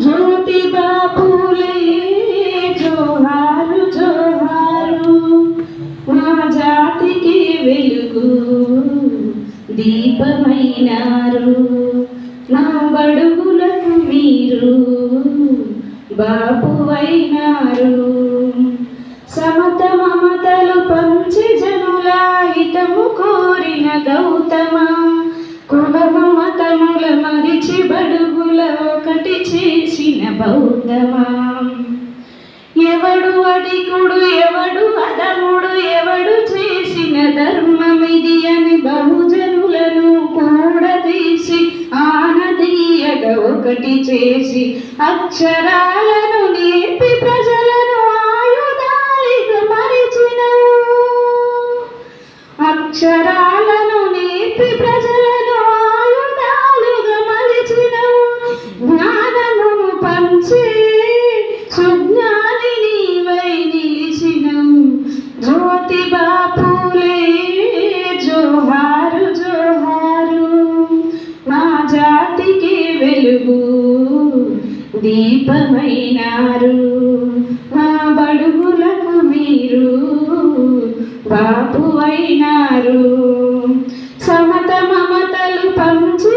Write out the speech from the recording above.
జ్యోతి జోహారు జోహారు. మా జాతికి వెలుగు దీపమైనారు. నా బడుగులకు మీరు బాబువైనారు సమత మమతలు పంచి జనుల కోరిన గౌ మతముల బడుగుల ఒకటి చేసిన బౌద్ధమా? ఎవడు అధికుడు ఎవడు అదముడు ఎవడు చేసిన ధర్మమిది అని బహుజనులను కూడదీసి ఆనదీయగ ఒకటి చేసి అక్షరాలను నేర్పి ప్రజలను ఆయుధాలిగా మరిచిన అక్షరాలను నేర్పి ప్రజ జోహారు జోహారు మా జాతికి వెలుగు దీపమైనారు. మా బడుగులకు మీరు బాపు అయినారు సమత మమతలు పంచు